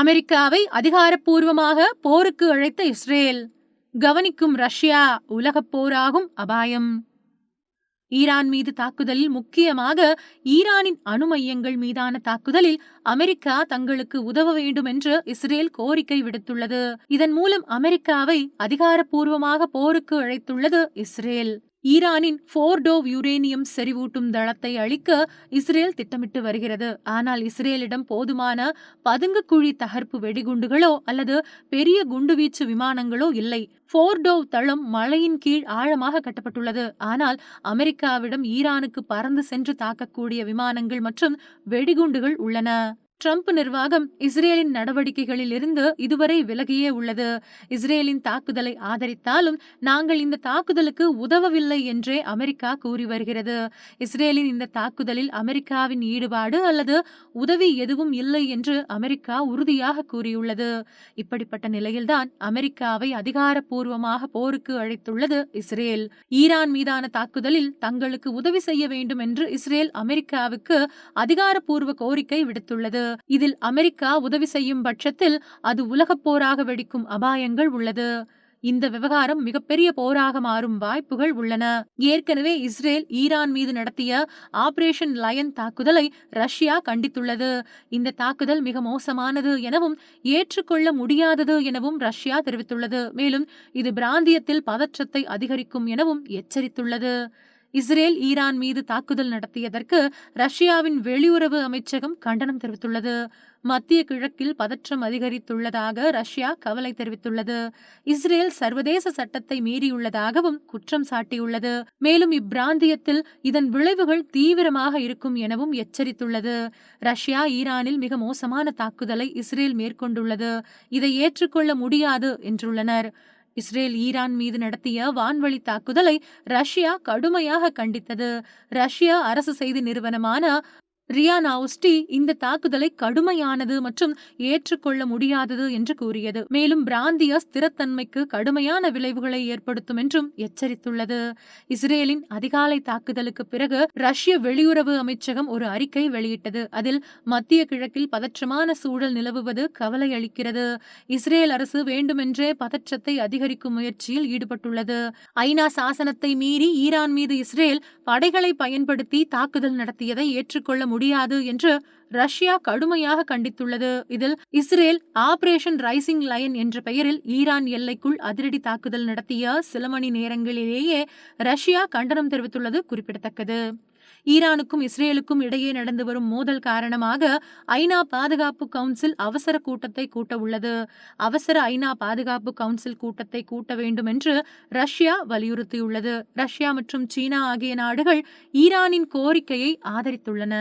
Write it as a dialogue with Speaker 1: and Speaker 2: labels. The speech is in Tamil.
Speaker 1: அமெரிக்காவை அதிகாரப்பூர்வமாக போருக்கு அழைத்த இஸ்ரேல் கவனிக்கும் ரஷ்யா உலகப் போராகும் அபாயம். ஈரான் மீது தாக்குதலில் முக்கியமாக ஈரானின் அணு மையங்கள் மீதான தாக்குதலில் அமெரிக்கா தங்களுக்கு உதவ வேண்டும் என்று இஸ்ரேல் கோரிக்கை விடுத்துள்ளது. இதன் மூலம் அமெரிக்காவை அதிகாரப்பூர்வமாக போருக்கு அழைத்துள்ளது இஸ்ரேல். ஈரானின் போர்டோவ் யுரேனியம் செறிவூட்டும் தளத்தை அழிக்க இஸ்ரேல் திட்டமிட்டு வருகிறது. ஆனால் இஸ்ரேலிடம் போதுமான பதுங்குக்குழி தகர்ப்பு வெடிகுண்டுகளோ அல்லது பெரிய குண்டுவீச்சு விமானங்களோ இல்லை. போர்டோவ் தளம் மலையின் கீழ் ஆழமாக கட்டப்பட்டுள்ளது. ஆனால் அமெரிக்காவிடம் ஈரானுக்கு பறந்து சென்று தாக்கக்கூடிய விமானங்கள் மற்றும் வெடிகுண்டுகள் உள்ளன. ட்ரம்ப் நிர்வாகம் இஸ்ரேலின் நடவடிக்கைகளில் இருந்து இதுவரை விலகியே உள்ளது. இஸ்ரேலின் தாக்குதலை ஆதரித்தாலும் நாங்கள் இந்த தாக்குதலுக்கு உதவவில்லை என்றே அமெரிக்கா கூறி வருகிறது. இஸ்ரேலின் இந்த தாக்குதலில் அமெரிக்காவின் ஈடுபாடு அல்லது உதவி எதுவும் இல்லை என்று அமெரிக்கா உறுதியாக கூறியுள்ளது. இப்படிப்பட்ட நிலையில்தான் அமெரிக்காவை அதிகாரப்பூர்வமாக போருக்கு அழைத்துள்ளது இஸ்ரேல். ஈரான் மீதான தாக்குதலில் தங்களுக்கு உதவி செய்ய வேண்டும் என்று இஸ்ரேல் அமெரிக்காவுக்கு அதிகாரப்பூர்வ கோரிக்கை விடுத்துள்ளது. இதில் அமெரிக்கா உதவி செய்யும் பட்சத்தில் அது உலகப் போராக வெடிக்கும் அபாயங்கள் உள்ளது. இந்த விவகாரம் மிகப்பெரிய போராக மாறும் வாய்ப்புகள் உள்ளன. ஏற்கனவே இஸ்ரேல் ஈரான் மீது நடத்திய ஆபரேஷன் லயன் தாக்குதலை ரஷ்யா கண்டித்துள்ளது. இந்த தாக்குதல் மிக மோசமானது எனவும் ஏற்றுக்கொள்ள முடியாதது எனவும் ரஷ்யா தெரிவித்துள்ளது. மேலும் இது பிராந்தியத்தில் பதற்றத்தை அதிகரிக்கும் எனவும் எச்சரித்துள்ளது. இஸ்ரேல் ஈரான் மீது தாக்குதல் நடத்தியதற்கு ரஷ்யாவின் வெளியுறவு அமைச்சகம் கண்டனம் தெரிவித்துள்ளது. மத்திய கிழக்கில் பதற்றம் அதிகரித்துள்ளதாக ரஷ்யா கவலை தெரிவித்துள்ளது. இஸ்ரேல் சர்வதேச சட்டத்தை மீறியுள்ளதாகவும் குற்றம் சாட்டியுள்ளது. மேலும் இப்பிராந்தியத்தில் இதன் விளைவுகள் தீவிரமாக இருக்கும் எனவும் எச்சரித்துள்ளது. ரஷ்யா ஈரானில் மிக மோசமான தாக்குதலை இஸ்ரேல் மேற்கொண்டுள்ளது. இதை ஏற்றுக்கொள்ள முடியாது என்றுள்ளனர். இஸ்ரேல் ஈரான் மீது நடத்திய வான்வழி தாக்குதலை ரஷ்யா கடுமையாக கண்டித்தது. ரஷ்யா அரசு செய்தி நிறுவனமான ரியானா ரியானாவுஸ்டி இந்த தாக்குதலை கடுமையானது மற்றும் ஏற்றுக்கொள்ள முடியாதது என்று கூறியது. மேலும் பிராந்திய ஸ்திரத்தன்மைக்கு கடுமையான விளைவுகளை ஏற்படுத்தும் என்றும் எச்சரித்துள்ளது. இஸ்ரேலின் அதிகாலை தாக்குதலுக்கு பிறகு ரஷ்ய வெளியுறவு அமைச்சகம் ஒரு அறிக்கை வெளியிட்டது. அதில் மத்திய கிழக்கில் பதற்றமான சூழல் நிலவுவது கவலை அளிக்கிறது. இஸ்ரேல் அரசு வேண்டுமென்றே பதற்றத்தை அதிகரிக்கும் முயற்சியில் ஈடுபட்டுள்ளது. ஐநா சாசனத்தை மீறி ஈரான் மீது இஸ்ரேல் படைகளை பயன்படுத்தி தாக்குதல் நடத்தியதை ஏற்றுக்கொள்ள முடியாது என்று ரஷ்யா கடுமையாக கண்டித்துள்ளது. இதில் இஸ்ரேல் ஆபரேஷன் ரைசிங் லைன் என்ற பெயரில் ஈரான் எல்லைக்குள் அதிரடி தாக்குதல் நடத்திய சில மணி நேரங்களிலேயே ரஷ்யா கண்டனம் தெரிவித்துள்ளது குறிப்பிடத்தக்கது. ஈரானுக்கும் இஸ்ரேலுக்கும் இடையே நடந்து வரும் மோதல் காரணமாக ஐநா பாதுகாப்பு கவுன்சில் அவசர கூட்டத்தை கூட்ட உள்ளது அவசர ஐநா பாதுகாப்பு கவுன்சில் கூட்டத்தை கூட்ட வேண்டும் என்று ரஷ்யா வலியுறுத்தியுள்ளது. ரஷ்யா மற்றும் சீனா ஆகிய நாடுகள் ஈரானின் கோரிக்கையை ஆதரித்துள்ளன.